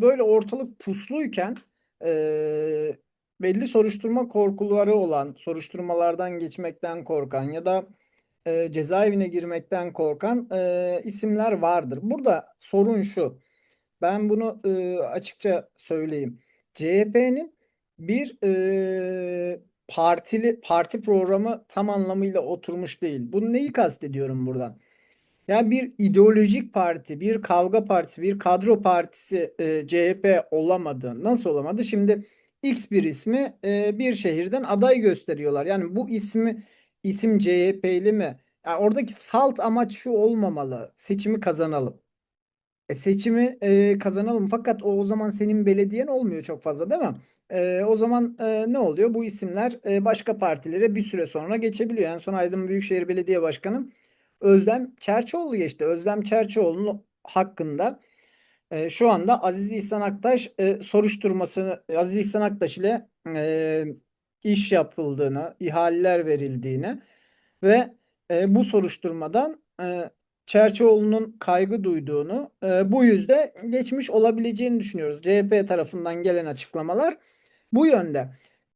böyle ortalık pusluyken e, belli soruşturma korkuları olan, soruşturmalardan geçmekten korkan ya da e, cezaevine girmekten korkan e, isimler vardır. Burada sorun şu. Ben bunu e, açıkça söyleyeyim. CHP'nin bir e, partili parti programı tam anlamıyla oturmuş değil. Bunu neyi kastediyorum buradan? Ya bir ideolojik parti, bir kavga partisi, bir kadro partisi e, CHP olamadı. Nasıl olamadı? Şimdi X bir ismi e, bir şehirden aday gösteriyorlar. Yani bu ismi isim CHP'li mi? Ya oradaki salt amaç şu olmamalı. Seçimi kazanalım. E, seçimi e, kazanalım fakat o, o zaman senin belediyen olmuyor çok fazla değil mi? E, o zaman e, ne oluyor? Bu isimler e, başka partilere bir süre sonra geçebiliyor. En son Aydın Büyükşehir Belediye Başkanı Özlem Çerçioğlu geçti. Özlem Çerçioğlu'nun hakkında e, şu anda Aziz İhsan Aktaş e, soruşturmasını Aziz İhsan Aktaş ile e, iş yapıldığını, ihaleler verildiğini ve e, bu soruşturmadan e, Çerçioğlu'nun kaygı duyduğunu, e, bu yüzde geçmiş olabileceğini düşünüyoruz. CHP tarafından gelen açıklamalar bu yönde.